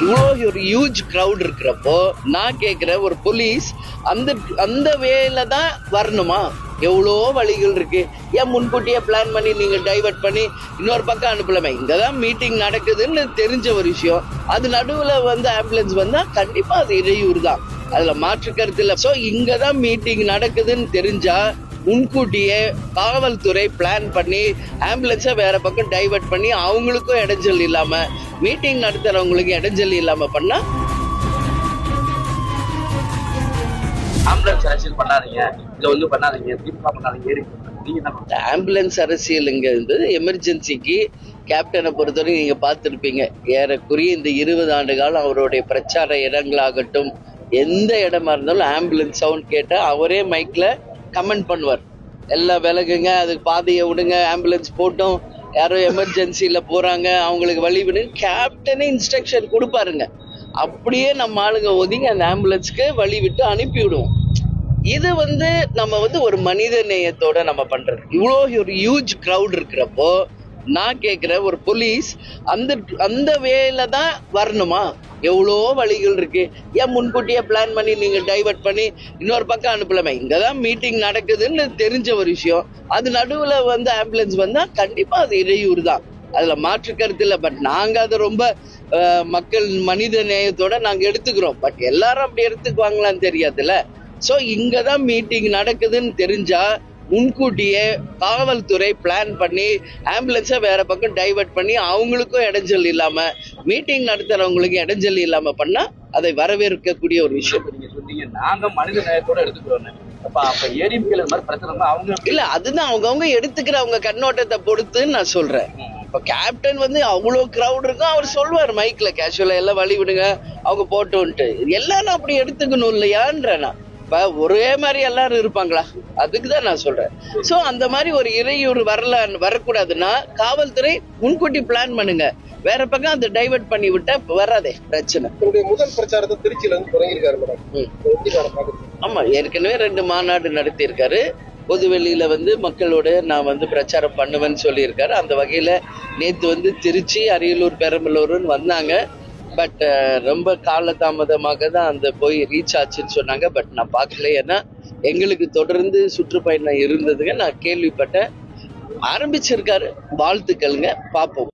இவ்வளோ ஒரு huge crowd இருக்கிறப்போ நான் கேட்குறேன் ஒரு போலீஸ் அந்த அந்த வேல தான் வரணுமா? எவ்வளோ வழிகள் இருக்கு. ஏன் முன்கூட்டியே பிளான் பண்ணி நீங்கள் டைவர்ட் பண்ணி இன்னொரு பக்கம் அனுப்பலாமே. இங்கே தான் மீட்டிங் நடக்குதுன்னு தெரிஞ்ச ஒரு விஷயம். அது நடுவில் வந்து ஆம்புலன்ஸ் வந்தால் கண்டிப்பாக அது இடையூறு தான் அதில் மாற்று கருத்து இல்லை. ஸோ இங்கே தான் மீட்டிங் நடக்குதுன்னு தெரிஞ்சால் முன்கூட்டியே காவல்துறை பிளான் பண்ணி ஆம்புலன்ஸை வேற பக்கம் டைவர்ட் பண்ணி அவங்களுக்கும் இடைஞ்சல் இல்லாம மீட்டிங் நடத்துறவங்களுக்கு இடைஞ்சல் இல்லாம பண்ணா? ஆம்புலன்ஸ் அரசியல் பண்ணாதீங்க. இதை வந்து பண்ணாதீங்க. திமுக ஆம்புலன்ஸ் அரசியலுங்கிறது எமர்ஜென்சிக்கு கேப்டனை பொறுத்தவரை நீங்க பார்த்துருப்பீங்க. ஏறக்குறைய இந்த இருபது ஆண்டு காலம் அவருடைய பிரச்சார இடங்களாகட்டும் எந்த இடமா இருந்தாலும் ஆம்புலன்ஸ் சவுண்ட் கேட்டா அவரே மைக்ல கமெண்ட் பண்ணுவார். எல்லாம் விலகுங்க அதுக்கு பாதையை விடுங்க ஆம்புலன்ஸ் போட்டோம் யாரோ எமர்ஜென்சியில் போகிறாங்க அவங்களுக்கு வழி விடு. கேப்டனே இன்ஸ்ட்ரக்ஷன் கொடுப்பாருங்க. அப்படியே நம்ம ஆளுங்க ஒதுங்கி அந்த ஆம்புலன்ஸ்க்கு வழி விட்டு அனுப்பிவிடுவோம் இது வந்து நம்ம வந்து ஒரு மனித நேயத்தோட நம்ம பண்றது. இவ்வளோ ஒரு ஹியூஜ் க்ரௌட் இருக்கிறப்போ நான் கேட்குறேன் ஒரு போலீஸ் அந்த அந்த வேல தான் வரணுமா? எவ்வளோ வழிகள் இருக்கு. ஏன் முன்கூட்டியே பிளான் பண்ணி நீங்கள் டைவர்ட் பண்ணி இன்னொரு பக்கம் அனுப்பலாமே. இங்கே தான் மீட்டிங் நடக்குதுன்னு தெரிஞ்ச ஒரு விஷயம். அது நடுவில் வந்து ஆம்புலன்ஸ் வந்தால் கண்டிப்பாக அது இடையூறு தான். அதில் மாற்று கருத்து இல்லை. பட் நாங்கள் அதை ரொம்ப மக்கள் மனித நேயத்தோட நாங்கள் எடுத்துக்கிறோம். பட் எல்லாரும் அப்படி எடுத்துக்குவாங்களான்னு தெரியாதுல்ல. ஸோ இங்கே தான் மீட்டிங் நடக்குதுன்னு தெரிஞ்சால் முன்கூட்டியே காவல்துறை பிளான் பண்ணி ஆம்புலன்ஸை வேற பக்கம் டைவர்ட் பண்ணி அவங்களுக்கும் இடைஞ்சல் இல்லாம மீட்டிங் நடத்துறவங்களுக்கு இடைஞ்சல் இல்லாம பண்ணா அதை வரவேற்கக்கூடிய ஒரு விஷயம். நீங்க சொன்னீங்க நாங்க மனித நேயத்தோட எடுத்துக்கிறோம் அவங்க இல்ல அதுதான் அவங்கவங்க எடுத்துக்கிற அவங்க கண்ணோட்டத்தை பொறுத்துன்னு நான் சொல்றேன். இப்போ கேப்டன் வந்து அவ்வளோ கிரவுட் இருக்கும் அவர் சொல்வார் மைக்ல கேஷுவலா எல்லாம் வழி விடுங்க அவங்க போட்டோன்ட்டு. எல்லாரும் அப்படி எடுத்துக்கணும் இல்லையான்ற நான். இப்ப ஒரே மாதிரி எல்லாரும் இருப்பாங்களா? அதுக்கு தான் நான் சொல்றேன். சோ அந்த மாதிரி ஒரு இறையூறு வரல வரக்கூடாதுன்னா காவல்துறை முன்கூட்டி பிளான் பண்ணுங்க. வேற பக்கம் அதை டைவர்ட் பண்ணி விட்டா வராதே பிரச்சனை. முதல் பிரச்சாரத்தை திருச்சியில இருந்து தொடங்கியிருக்காரு மேடம். ஆமா ஏற்கனவே ரெண்டு மாநாடு நடத்தியிருக்காரு. பொதுவெளியில வந்து மக்களோட நான் வந்து பிரச்சாரம் பண்ணுவேன்னு சொல்லியிருக்காரு. அந்த வகையில நேத்து வந்து திருச்சி அரியலூர் பெரம்பலூர்னு வந்தாங்க. பட் uh, ரொம்ப காலதாமதமாக தான் அந்த போய் ரீச் ஆச்சுன்னு சொன்னாங்க. பட் நான் பார்க்கல. ஏன்னா எங்களுக்கு தொடர்ந்து சுற்றுப்பயணம் இருந்ததுங்க. நான் கேள்விப்பட்டேன். ஆரம்பிச்சிருக்காரு. வாழ்த்துக்கள்ங்க. பார்ப்போம்.